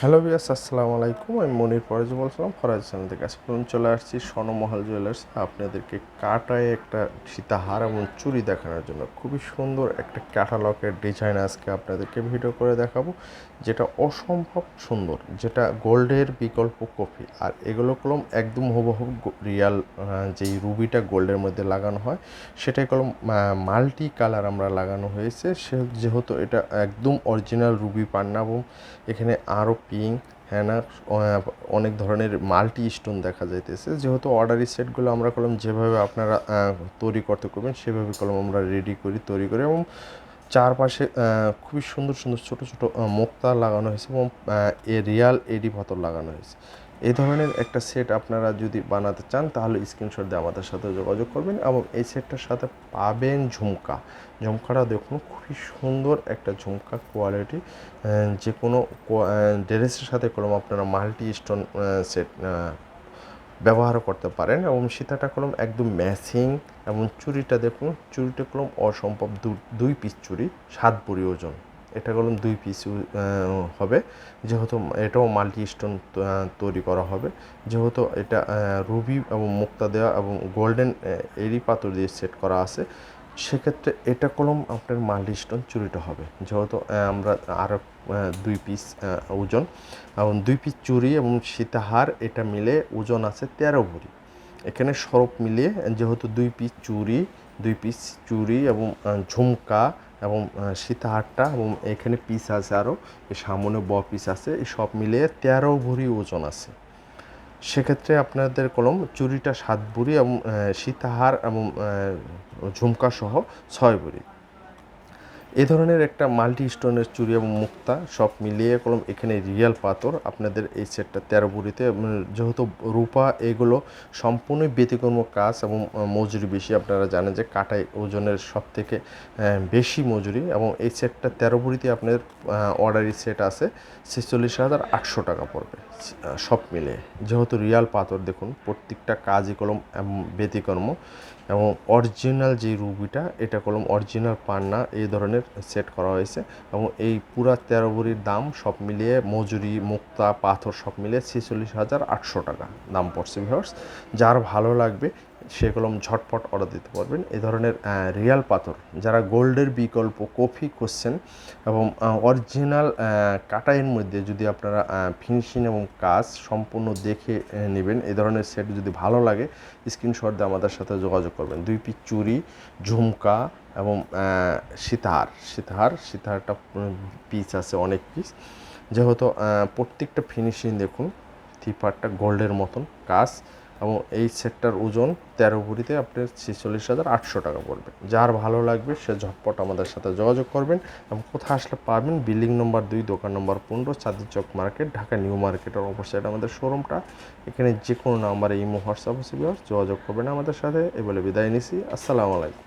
Hello বিয়াস আসসালামু আলাইকুম। আমি মনির পরেজ বলছিলাম, ফরাজ চ্যানেল থেকে আজকে চলে আসছি স্বর্ণমহল জুয়েলার্স আপনাদেরকে কাটায় একটা সীতাহার এবং চুরি দেখানোর জন্য। খুবই সুন্দর একটা ক্যাটালগের ডিজাইন আজকে আপনাদেরকে ভিডিও করে দেখাবো, যেটা অসম্ভব সুন্দর, যেটা গোল্ডের বিকল্প কপি। আর এগুলো কলম একদম হুবহু রিয়াল যেই রুবিটা গোল্ডের মধ্যে লাগানো হয়, সেটাই কলম মাল্টি কালার আমরা লাগানো হয়েছে। সে যেহেতু এটা একদম অরিজিনাল রুবি পান্না এবং এখানে আরও পিঙ্ক হ্যানা অনেক ধরনের মাল্টি স্টোন দেখা যাইতেছে। যেহেতু অর্ডারি সেটগুলো আমরা কলম যেভাবে আপনারা তৈরি করতে করবেন, সেভাবে কলম আমরা রেডি করি, তৈরি করি এবং চারপাশে খুবই সুন্দর সুন্দর ছোট ছোট মোক্তা লাগানো হয়েছে এবং এ রিয়াল এডি ভতর লাগানো হয়েছে। এই ধরনের একটা সেট আপনারা যদি বানাতে চান, তাহলে স্ক্রিনশট দিয়ে আমাদের সাথে যোগাযোগ করবেন এবং এই সেটটার সাথে পাবেন ঝুমকা। ঝুমকাটা দেখুন, খুবই সুন্দর একটা ঝুমকা কোয়ালিটি যে কোনো ড্রেসের সাথে কলম আপনারা মাল্টি স্টোন সেট ব্যবহার করতে পারেন এবং সীতাটা কলম একদম ম্যাচিং এবং চুড়িটা দেখুন চুড়িটা কলম অসম্ভব দুই পিস চুড়ি সাত বুড়ি ওজন। এটা কলম দুই পিস হবে। যেহেতু এটাও মাল্টি স্টোন তৈরি করা হবে। যেহেতু এটা রুবি এবং মুক্তা দেওয়া এবং গোল্ডেন এরি পাথর দিয়ে সেট করা আছে, সেক্ষেত্রে এটা কলম আপনার মাল্টি স্টোন চুরিটা হবে। যেহেতু আমরা আরও দুই পিস ওজন এবং দুই পিস চুরি এবং সীতাহার, এটা মিলে ওজন আছে তেরো ভরি। এখানে সরপ মিলিয়ে, যেহেতু দুই পিস চুরি, দুই পিস চুরি এবং ঝুমকা এবং সীতা সীতাহারটা এবং এখানে পিস আছে আরও সামনে ব পিস আছে এই সব মিলিয়ে তেরো ভরি ওজন আছে। সেক্ষেত্রে আপনাদের কলম চুরিটা সাত ভরি এবং সীতাহার এবং ঝুমকা সহ ছয় বুড়ি এ ধরনের একটা মাল্টি স্টোনের চুরি এবং মুক্তা সব মিলিয়ে কলম, এখানে রিয়েল পাথর। আপনাদের এই সেটটা তেরো বুড়িতে যেহেতু রূপা এগুলো সম্পূর্ণই ব্যতিক্রম কাজ এবং মজুরি বেশি। আপনারা জানেন যে কাটাই ওজনের সব থেকে বেশি মজুরি এবং এই সেটটা তেরো বুড়িতে আপনার অর্ডারি সেট আছে, ছেচল্লিশ হাজার আটশো টাকা পড়বে সব মিলিয়ে। যেহেতু রিয়াল পাথর, দেখুন, প্রত্যেকটা কাজই কলম ব্যতিক্রম এবং অরিজিনাল যে রুবিটা এটা কলম অরিজিনাল পান্না, এই ধরনের সেট করা হয়েছে এবং এই পুরা তেরো ভরির দাম সব মিলিয়ে মজুরি, মুক্তা, পাথর সব মিলিয়ে ছেচল্লিশ হাজার আটশো টাকা দাম পড়ছে ভিউয়ার্স যার ভালো লাগবে সে কলম ঝটপট অর্ডার দিতে পারবেন। এই ধরনের রিয়াল পাথর, যারা গোল্ডের বিকল্প কফি করছেন এবং অরিজিনাল কাটাইয়ের মধ্যে যদি আপনারা ফিনিশিং এবং কাজ সম্পূর্ণ দেখে নেবেন এই ধরনের সেট যদি ভালো লাগে স্ক্রিনশট দিয়ে আমাদের সাথে যোগাযোগ করবেন। দুই পিস চুড়ি ঝুমকা এবং সীতাহার। সীতাহার, সীতাহারটা পিস আছে, অনেক পিস যেহেতু প্রত্যেকটা ফিনিশিং দেখুন, থিপারটা গোল্ডের মতন, কাজ এবং এই সেটটার ওজন তেরো ভরিতে আপনার ছেচল্লিশ হাজার আটশো টাকা পড়বে। যার ভালো লাগবে সে ঝটপট আমাদের সাথে যোগাযোগ করবেন এবং কোথায় আসলে পাবেন বিল্ডিং নম্বর দুই, দোকান নম্বর পনেরো চাঁদি চক মার্কেট, ঢাকা নিউ মার্কেটের অপোসাইড আমাদের শোরুমটা। এখানে যে কোনো নাম্বারে ইমো, হোয়াটসঅ্যাপ যোগাযোগ করবেন আমাদের সাথে। এ বিদায় নিছি। আসসালামু আলাইকুম।